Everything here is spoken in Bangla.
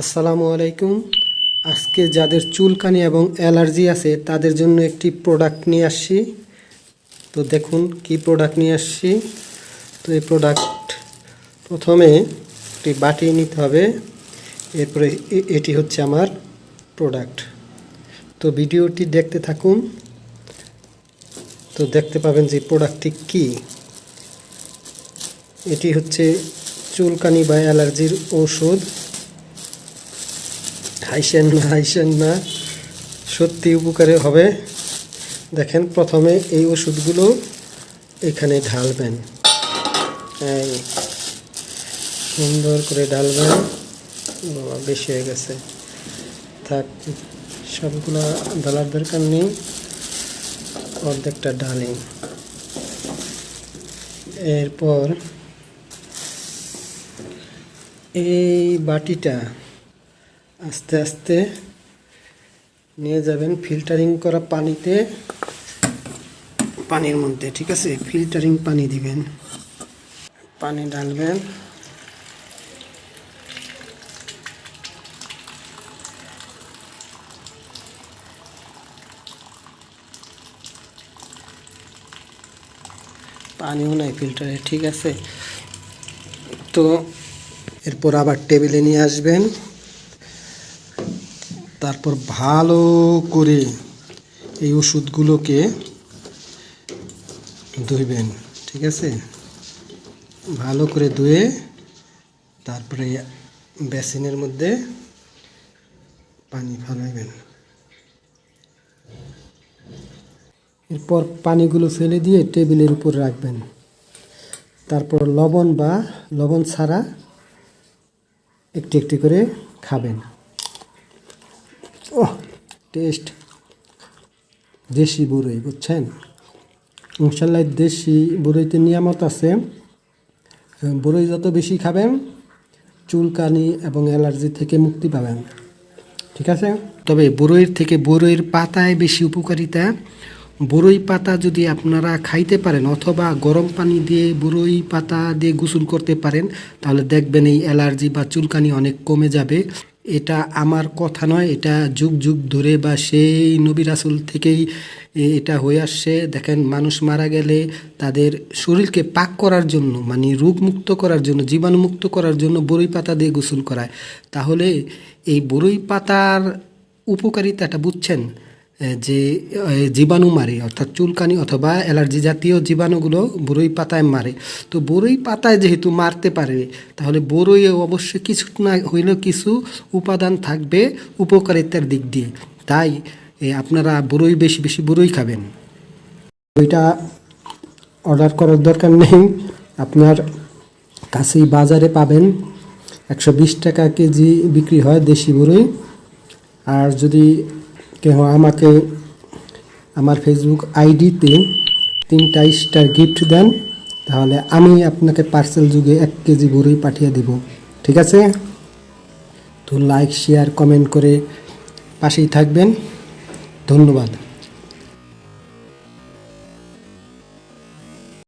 আসসালামু আলাইকুম। আজকে যাদের চুলকানি এবং অ্যালার্জি আছে, তাদের জন্য একটি প্রোডাক্ট নিয়ে আসছি। তো দেখুন কি প্রোডাক্ট নিয়ে আসছি। তো এই প্রোডাক্ট প্রথমে একটি বাটি নিতে হবে। এরপরে এটি হচ্ছে আমার প্রোডাক্ট তো ভিডিওটি দেখতে থাকুন। তো দেখতে পাবেন যে প্রোডাক্টটি কী। এটি হচ্ছে চুলকানি বা অ্যালার্জির ঔষধ। হাইসেন না হাইসেন না। সত্যি উপকারে হবে। দেখেন, প্রথমে এই ওষুধগুলো এখানে ঢালবেন। সুন্দর করে ঢালবেন। বাবা, বেশি হয়ে গেছে। থাক, সবগুলো ঢালার দরকার নেই। অর্ধেকটা ঢালি। এরপর এই বাটিটা আস্তে আস্তে নিয়ে যাবেন ফিল্টারিং করা পানিতে, পানির মধ্যে, ঠিক আছে? ফিল্টারিং পানি দিবেন। পানি ঢালবেন। পানিও নাই ফিল্টারে ঠিক আছে? তো এরপর আবার টেবিলে নিয়ে আসবেন। তারপর ভালো করে এই ওষুধগুলোকে ধুইবেন, ঠিক আছে? ভালো করে ধুয়ে তারপরে বেসিনের মধ্যে পানি ফালাইবেন। এরপর পানিগুলো ফেলে দিয়ে টেবিলের উপর রাখবেন। তারপর লবণ বা লবণ ছাড়া একটি একটি করে খাবেন। ওহ, টেস্ট। দেশি বড়ই, বুঝছেন? ইনশাল্লাহ দেশি বড়ইতে নিয়ামত আছে। বড়ই যত বেশি খাবেন, চুলকানি এবং অ্যালার্জি থেকে মুক্তি পাবেন। ঠিক আছে? তবে বড়ইয়ের থেকে বড়ইয়ের পাতায় বেশি উপকারিতা। বড়ই পাতা যদি আপনারা খাইতে পারেন অথবা গরম পানি দিয়ে বড়ই পাতা দিয়ে গোসল করতে পারেন, তাহলে দেখবেন এই অ্যালার্জি বা চুলকানি অনেক কমে যাবে। এটা আমার কথা নয়, এটা যুগ যুগ ধরে বা সেই নবী রাসুল থেকেই এটা হয়ে আসছে। দেখেন, মানুষ মারা গেলে তাদের শরীরকে পাক করার জন্য মানে রোগমুক্ত করার জন্য, জীবাণুমুক্ত করার জন্য বরই পাতা দিয়ে গোসল করায়। তাহলে এই বরই পাতার উপকারিতাটা বুঝছেন? যে জীবাণু মারে, অর্থাৎ চুলকানি অথবা অ্যালার্জি জাতীয় জীবাণুগুলো বড়ই পাতায় মারে। তো বড়ই পাতায় যেহেতু মারতে পারে, তাহলে বড়ই অবশ্যই কিছু না হইলেও কিছু উপাদান থাকবে উপকারিতার দিক দিয়ে। তাই আপনারা বড়ই বেশি বেশি বড়ই খাবেন। ওইটা অর্ডার করার দরকার নেই। আপনার কাছেই বাজারে পাবেন। একশো বিশ টাকা কেজি বিক্রি হয় দেশি বড়ই আর যদি কেউ আমাকে আমার ফেসবুক আইডিতে তিনটা স্টার গিফট দেন, তাহলে আমি আপনাকে পার্সেল যুগে এক কেজি বড়ই পাঠিয়ে দেব। ঠিক আছে? তো লাইক শেয়ার কমেন্ট করে পাশেই থাকবেন। ধন্যবাদ।